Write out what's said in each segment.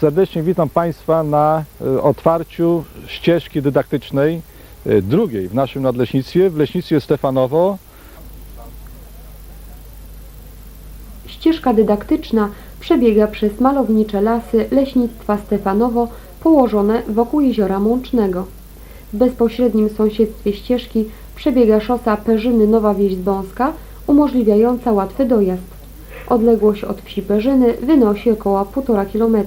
Serdecznie witam Państwa na e, otwarciu ścieżki dydaktycznej e, drugiej w naszym nadleśnictwie, w leśnictwie Stefanowo. Ścieżka dydaktyczna przebiega przez malownicze lasy leśnictwa Stefanowo położone wokół jeziora Mącznego. W bezpośrednim sąsiedztwie ścieżki przebiega szosa Perzyny-Nowa Wieś Zbąska umożliwiająca łatwy dojazd. Odległość od wsi Perzyny wynosi około 1,5 km.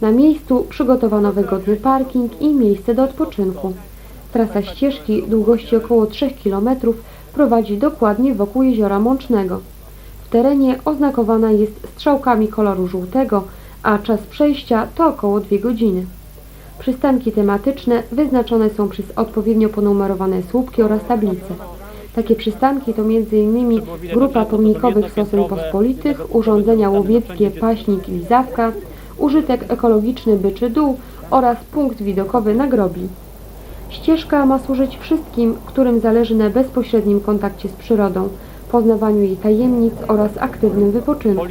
Na miejscu przygotowano wygodny parking i miejsce do odpoczynku. Trasa ścieżki długości około 3 km prowadzi dokładnie wokół jeziora Mącznego. W terenie oznakowana jest strzałkami koloru żółtego, a czas przejścia to około 2 godziny. Przystanki tematyczne wyznaczone są przez odpowiednio ponumerowane słupki oraz tablice. Takie przystanki to m.in. grupa pomnikowych sosen pospolitych, urządzenia łowieckie Paśnik Lizawka, użytek ekologiczny Byczy Dół oraz punkt widokowy na Grobli. Ścieżka ma służyć wszystkim, którym zależy na bezpośrednim kontakcie z przyrodą, poznawaniu jej tajemnic oraz aktywnym wypoczynku.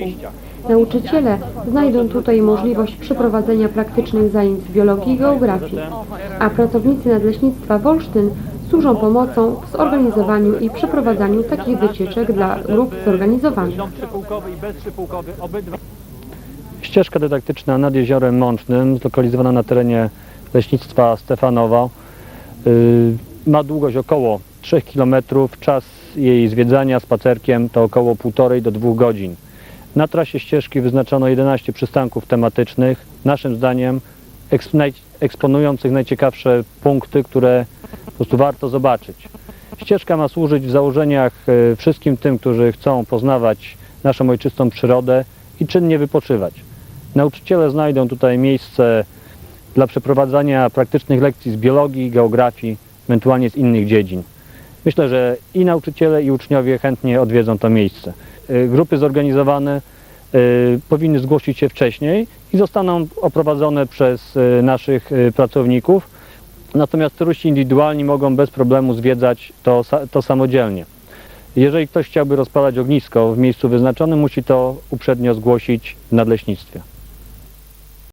Nauczyciele znajdą tutaj możliwość przeprowadzenia praktycznych zajęć z biologii i geografii, a pracownicy Nadleśnictwa Wolsztyn służą pomocą w zorganizowaniu i przeprowadzaniu takich wycieczek dla grup zorganizowanych. Ścieżka dydaktyczna nad Jeziorem Mącznym, zlokalizowana na terenie leśnictwa Stefanowa, y, ma długość około 3 km. Czas jej zwiedzania spacerkiem to około 1,5 do 2 godzin. Na trasie ścieżki wyznaczono 11 przystanków tematycznych, naszym zdaniem eksponujących najciekawsze punkty, które po prostu warto zobaczyć. Ścieżka ma służyć w założeniach y, wszystkim tym, którzy chcą poznawać naszą ojczystą przyrodę i czynnie wypoczywać. Nauczyciele znajdą tutaj miejsce dla przeprowadzania praktycznych lekcji z biologii, geografii, ewentualnie z innych dziedzin. Myślę, że i nauczyciele, i uczniowie chętnie odwiedzą to miejsce. Y, Grupy zorganizowane y, powinny zgłosić się wcześniej i zostaną oprowadzone przez y, naszych pracowników. Natomiast turyści indywidualni mogą bez problemu zwiedzać to, to samodzielnie. Jeżeli ktoś chciałby rozpalać ognisko w miejscu wyznaczonym, musi to uprzednio zgłosić w nadleśnictwie.